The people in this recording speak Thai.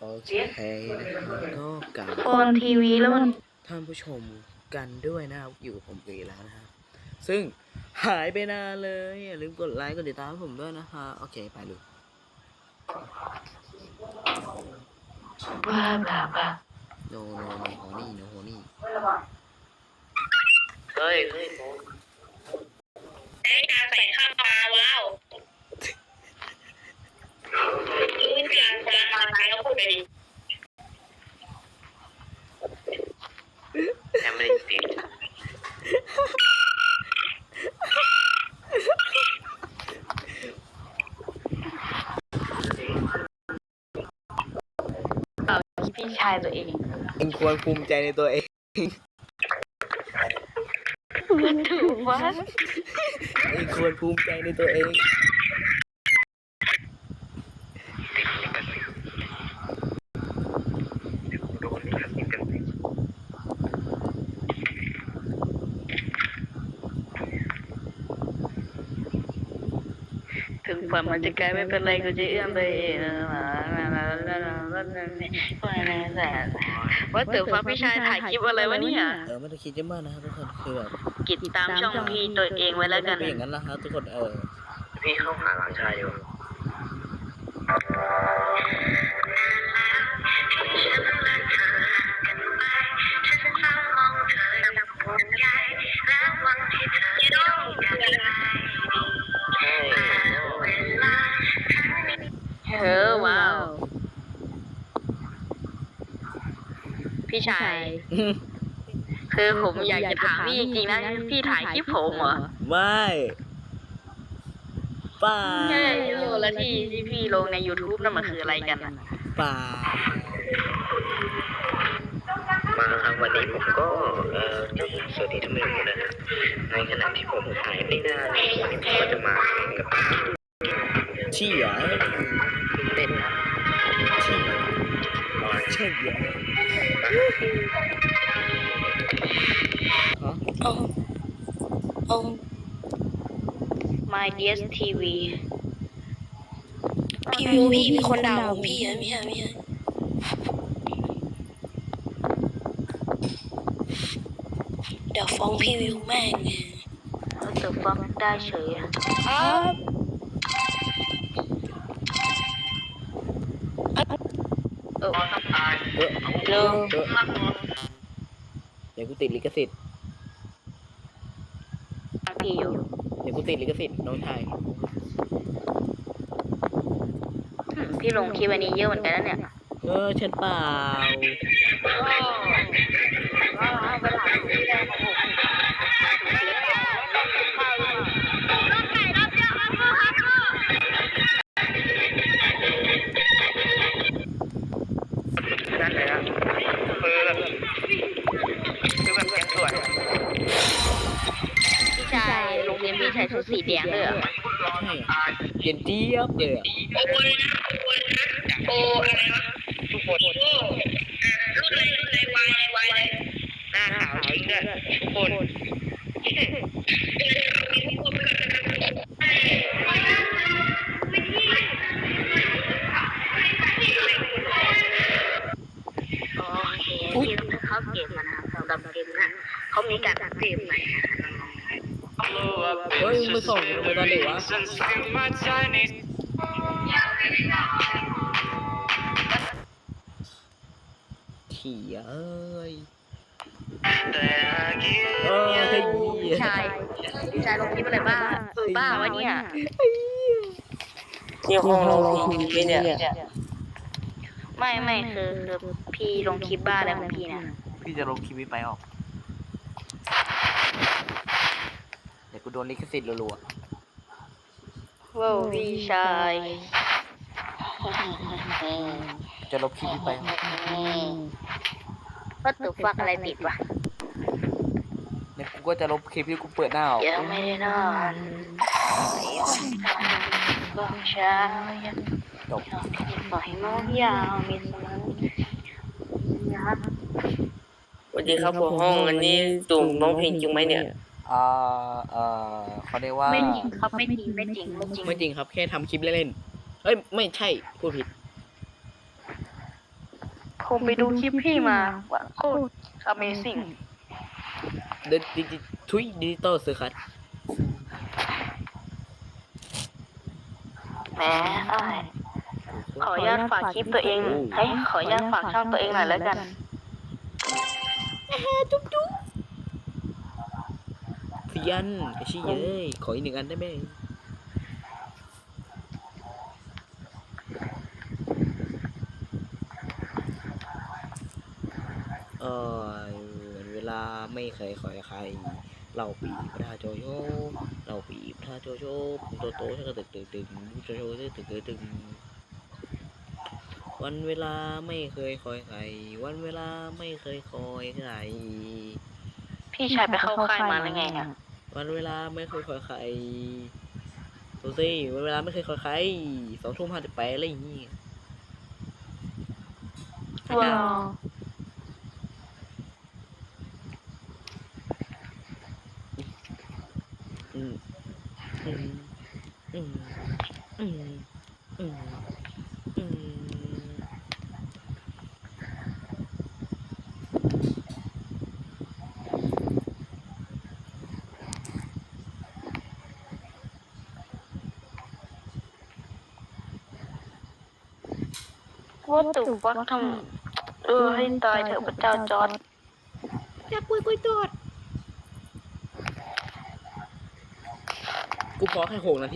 โอเคนะครับก็กลับโอนทีวีแล้วมันท่านผู้ชมกันด้วยนะครับอยู่กับผมปีแล้วนะครับซึ่งหายไปนานเลยอย่าลืมกดไลค์กดติดตามให้ผมด้วยนะฮะโอเคไปเลยบ้าบ้าบ้าโนโนโนโฮนี่โนโฮนี่เฮ้ยเฮ้ยได้การใส่ข้าวปลาว้าวนี่การกำลังมาใช้แล้วพูดไปดิยังไม่ได้ติด พี่ชาย ตัวเองเองควรภูมิใจในตัวเองมันถูกวะเองควรภูมิใจในตัวเอง ถึงฝันมันจะไกลไม่เป็นไรก็จะเอื้อ มไปเองว่าเต๋อฟ้าพี่ชายถ่ายคลิปอะไรวะเนี่ย เออไม่ต้องคิดเยอะมากนะครับทุกคนคือแบบกิดตามช่องพี่ตัวเองไว้แล้วกัน เป็นอย่างนั้นนะครับทุกคนเออ พี่เข้าหาหลังชายอยู่ พี่ชาย คือผมอยากจะถามพี่จริงๆนะพี่ถ่ายคลิปผมเหรอไม่ป่าใช่แล้วที่ที่พี่ลงใน YouTube นั่นมันคืออะไรกันอะป่ามาครับวันนี้ผมก็เอ่อสวัสดีทุกท่านนะฮะในขณะที่ผมหายไม่นานผมก็จะมากับเชี่ยเต้นครับเชี่ยเชี่ย ฮะโอ้โอ้ My DS TV พี่วิวพี่มีคนด่าผมพี่อะพี่อะพี่อะเดี๋ยวฟ้องพี่วิวแม่ง What the fuck ได้เฉยอะครับ เออเออเร็วเออเดี๋ยวกูติดลิขสิทธิ์พี่อยู่เดี๋ยวกูติดลิขสิทธิ์น้องชายอืมพี่ลงคลิปอันนี้เยอะเหมือนกันนะเนี่ยเออฉันเปล่านั่ ลงเรียนพี่ชายชุดสีแดงเลยเหรอเย็นเจี๊ยบเลยอะโอ้อะไรวะทุกคนโอ้รุ่นอะไรรุ่นอะไรวายวายเลยหน้าขาวจริงด้วยทุกคนโอเคที่ต้องเขาเกมมานะครับสำหรับเกมนะเขามีการเกมใหม่นะเฮ้ยมึ งไปส่งกูทำไมตอนเด็กวะเขี่ยเอ้ยเอ้ยชายชายลงคลิปอะไรบ้าบ้าวะเนี่ยนี่ห้องเราพี่เนี่ย ไม่ไม่คือคือพี่ลงคลิปบ้าอะไรของพี่นะพี่จะลงคลิปไปออก เดี๋ยวกู โดนลิขสิทธิ์รัวว้าวพี่ชายๆจะลบคลิปนี้ไปออกก็ตัวฟักอะไรติดวะเดี๋ยวกูก็จะลบคลิปที่กูเปิดหน้าออกยังไม่ได้นอนก็เช้ายังจบปล่อยมองยาวมีสมองยัดสวัสดีครับผมห้องอันนี้ตุ่มร้องเพลงจริงไหมเนี่ย อ่าเอ่อเขาเรียกว่า ไม่จริงครับไม่จริงไม่จริงไม่จริงไม่จริงครับ แค่ทำคลิปเล่นๆเอ้ยไม่ใช่พูดผิด ผมไปดูคลิปพี่มาว่าโคตร Amazing เดดิจิทุยดิจิตอลเซอร์คัสแหมอ้ายขออนุญาตฝากคลิปตัวเองเฮ้ยขออนุญาตฝากช่องตัวเองหน่อยแล้วกันเพียนไอชี้เย้ยขออีกหนึ่งอันได้ไหมเออเวลาไม่เคยคอยใคร เราปีพระโจโยเราปีพระโจโยโตโตชักตึกตึกตึงโจโยตึกตึกตึกตึงวันเวลาไม่เคยคอยใคร วันเวลาไม่เคยคอยใคร พี่ชายไปเข้าค่ายมาแล้วไงเนี่ย วันเวลาไม่เคยคอยใครดูสิวันเวลาไม่เคยคอยใครสองทุ่มห้าสิบแปดอะไรอย่างงี้ว้าวอืมอืมอืมอืม ว่าตุกวักทำเออให้ตายเถอะพระเจ้าจอร์ดอยากปุยกุยตอด กูพอแค่หกนาที